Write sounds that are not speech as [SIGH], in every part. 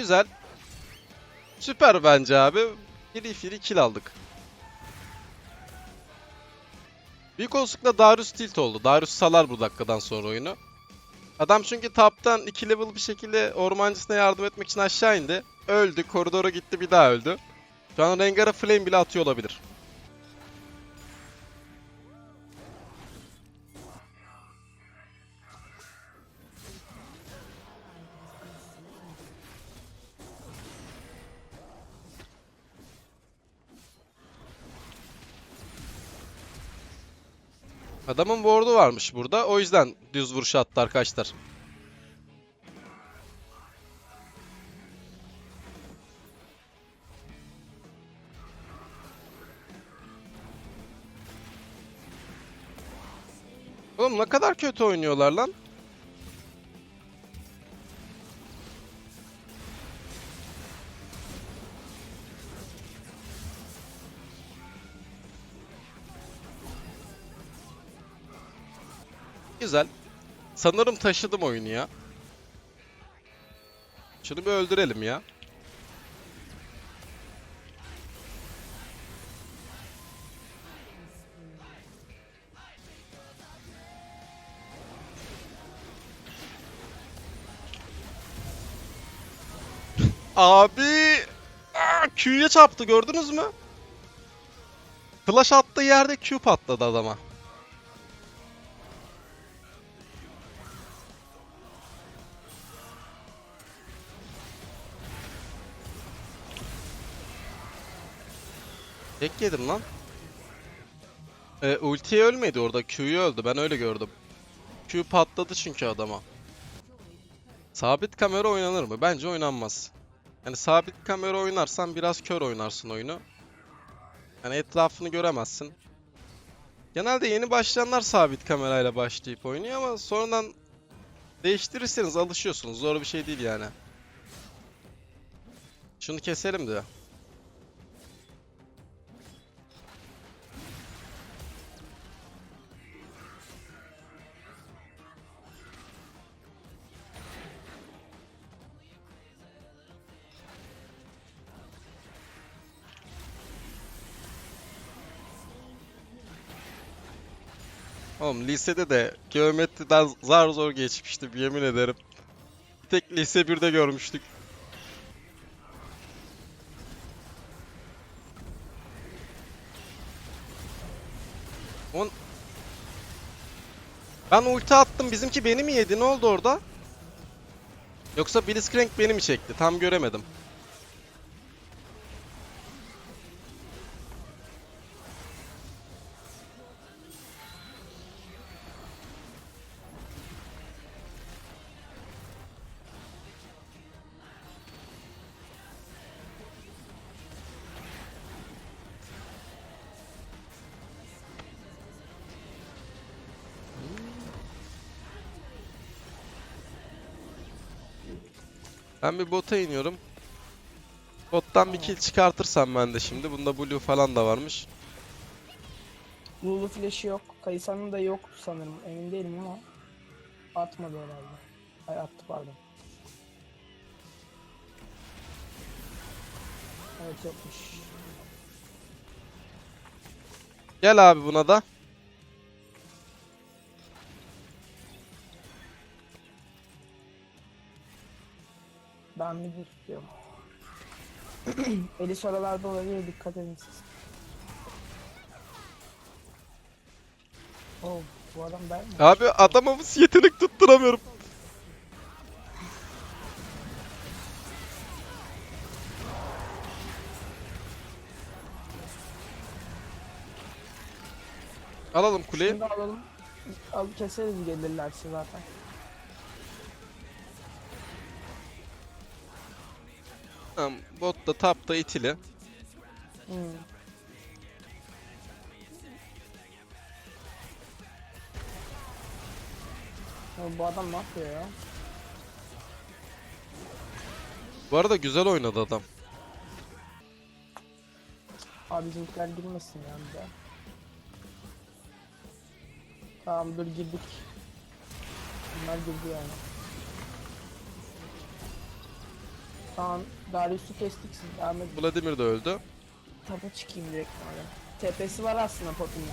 Güzel. Süper bence abi. Free free kill aldık. Büyük olasılıkla Darius tilt oldu. Darius salar bu dakikadan sonra oyunu. Adam çünkü taptan 2 level bir şekilde ormancısına yardım etmek için aşağı indi. Öldü, koridora gitti bir daha öldü. Şu an Rengar'a flame bile atıyor olabilir. Adamın ward'u varmış burada. O yüzden düz vuruş attı arkadaşlar. Oğlum ne kadar kötü oynuyorlar lan. Güzel. Sanırım taşıdım oyunu ya. Şunu bir öldürelim ya. [LAUGHS] Abi! Aa, Q'ya çarptı gördünüz mü? Flash attığı yerde Q patladı adama. Tek yedim lan. E, ultiye ölmedi orada. Q'yu öldü. Ben öyle gördüm. Q patladı çünkü adama. Sabit kamera oynanır mı? Bence oynanmaz. Yani sabit kamera oynarsan biraz kör oynarsın oyunu. Yani etrafını göremezsin. Genelde yeni başlayanlar sabit kamerayla başlayıp oynuyor ama sonradan değiştirirseniz alışıyorsunuz. Zor bir şey değil yani. Şunu keselim de. Oğlum lisede de geometriden zar zor geçmiştim yemin ederim. Bir tek lise 1'de görmüştük. On... Ben ulti attım bizimki beni mi yedi ne oldu orada? Yoksa Blitzcrank beni mi çekti tam göremedim. Ben bir bota iniyorum. Bottan bir kill çıkartırsam ben de şimdi. Bunda blue falan da varmış. Lulu flash'ı yok. Kayısa'nın da yok sanırım. Emin değilim ama atmadı herhalde. Ay attı pardon. Evet yokmuş. Gel abi buna da. Ben bir tutuyorum. [CLEARS THROAT] Eli oralarda olabilir dikkat edin siz. Oh bu adam ben mi? Abi adama bu yetenek tutturamıyorum. Alalım kuleyi. Da alalım. Al keseriz gelirlerse zaten. Tamam, bot da top da itili. Hmm. Ya bu adam ne yapıyor ya? Bu arada güzel oynadı adam. Abi bizimkiler girmesin ya bir. Tamam dur girdik. Bunlar girdi yani. Tamam. Darius'u kestik siz. Devam edin. Vladimir de öldü. Tapa çıkayım direkt madem. TP'si var aslında Poppy'nin.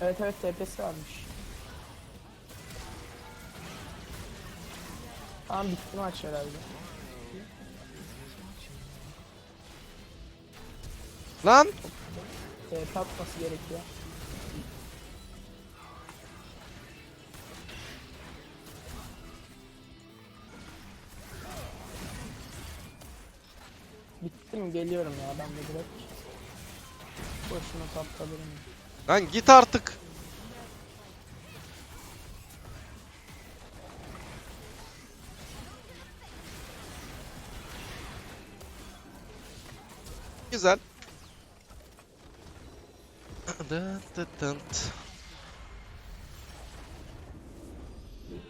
Evet evet TP'si varmış. Tamam bitti maç herhalde. Lan! TP atması gerekiyor. Bitti mi? Geliyorum ya ben de direkt. Boşuna tapkalırım. Lan git artık. Güzel.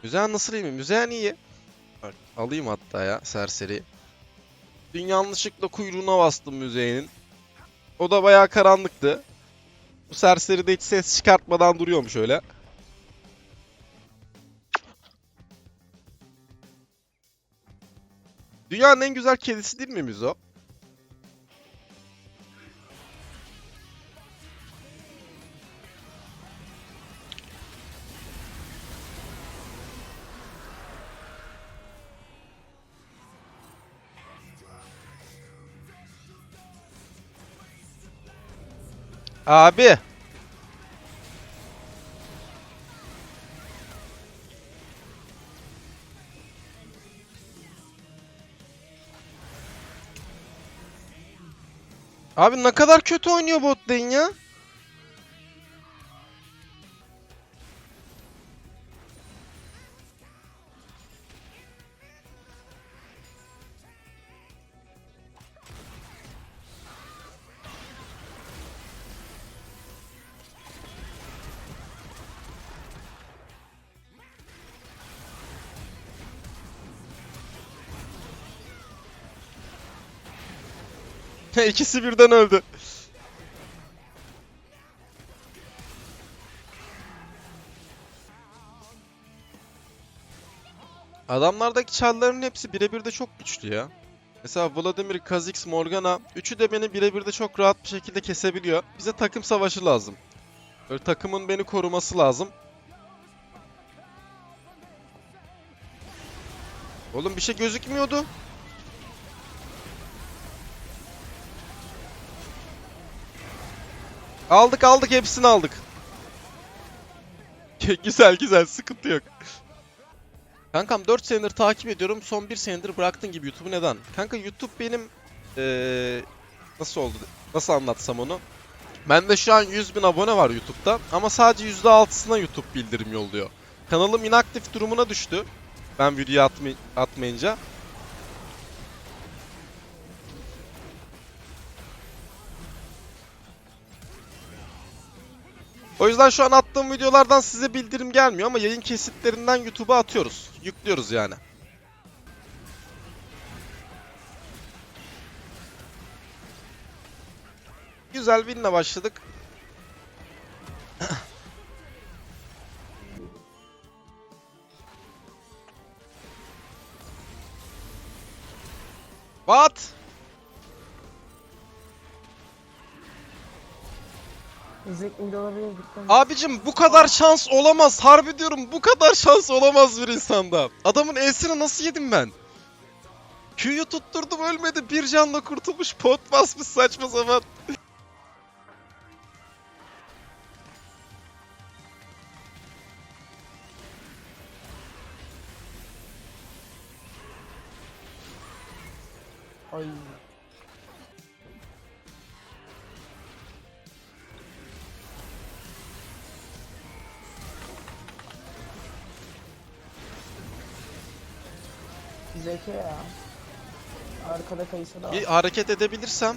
Müzeyen nasıl iyi mi? Müzeyen iyi. Bak, alayım hatta ya serseri. Dün yanlışlıkla kuyruğuna bastım müzeyenin. O da bayağı karanlıktı. Bu serseri de hiç ses çıkartmadan duruyormuş öyle. Dünyanın en güzel kedisi değil mi Mizo? Abi. Abi ne kadar kötü oynuyor bot lane ya. [LAUGHS] İkisi birden öldü. Adamlardaki çalların hepsi birebir de çok güçlü ya. Mesela Vladimir, Kha'Zix, Morgana üçü de beni birebir de çok rahat bir şekilde kesebiliyor. Bize takım savaşı lazım. Böyle takımın beni koruması lazım. Oğlum bir şey gözükmüyordu. Aldık aldık hepsini aldık. güzel güzel sıkıntı yok. Kankam 4 senedir takip ediyorum. Son 1 senedir bıraktın gibi YouTube'u neden? Kanka YouTube benim ee, nasıl oldu? Nasıl anlatsam onu? Bende şu an 100 bin abone var YouTube'da ama sadece %6'sına YouTube bildirim yolluyor. Kanalım inaktif durumuna düştü. Ben video atmay atmayınca. O yüzden şu an attığım videolardan size bildirim gelmiyor ama yayın kesitlerinden YouTube'a atıyoruz. Yüklüyoruz yani. Güzel winle başladık. What? Olabilir et. Abicim bu kadar şans olamaz. Harbi diyorum bu kadar şans olamaz bir insanda. Adamın E'sini nasıl yedim ben? Q'yu tutturdum ölmedi. Bir canla kurtulmuş. Pot basmış saçma sapan. Zeki ya. Arkada kayısı da var. Bir hareket edebilirsem.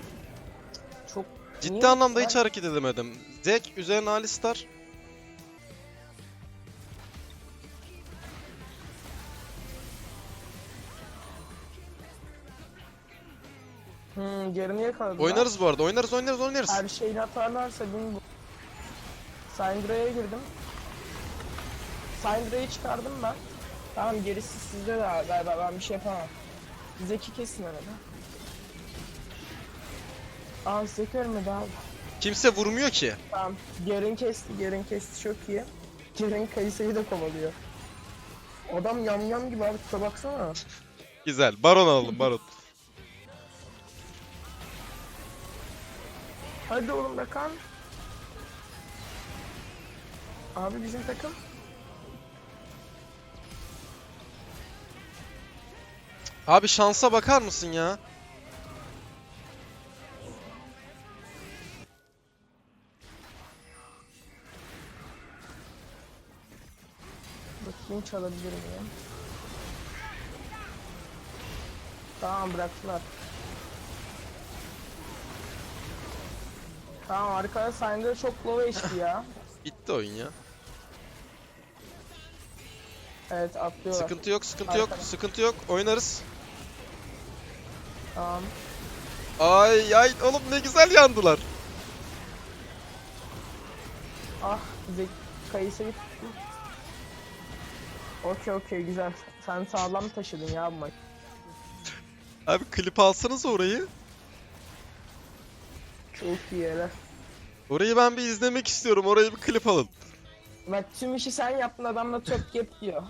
Çok Ciddi Niye? anlamda hiç Ben- hareket edemedim. Zek üzerine Alistar. Hmm, gerini yakaladı. Oynarız bu arada. Oynarız oynarız oynarız. Her şeyini atarlarsa bin bu. Syndra'ya girdim. Syndra'yı çıkardım ben. Tamam gerisi sizde de galiba ben bir şey yapamam. Zeki kesin arada. Aa Zeki ölmedi abi. Kimse vurmuyor ki. Tamam. Garen kesti, Garen kesti çok iyi. Garen Kayısı'yı da kovalıyor. Adam yamyam gibi abi tuta baksana. [LAUGHS] Güzel. Baron alalım baron. Hadi oğlum Rakan. Abi bizim takım. Abi şansa bakar mısın ya? Bakayım çalabilir miyim? Tamam bıraktılar. Tamam arkada Syndra çok low HP ya. [LAUGHS] Bitti oyun ya. Evet atlıyorlar. Sıkıntı yok, sıkıntı yok, Arkada. sıkıntı yok. Oynarız. Tamam. Ay ay oğlum ne güzel yandılar. Ah Zek Kayısı'yı tuttum. Okey okey güzel. Sen sağlam taşıdın ya bu maç. Abi klip alsanız orayı. Çok iyi yere. Orayı ben bir izlemek istiyorum. Orayı bir klip alın. Bak tüm işi sen yaptın adamla top yap diyor.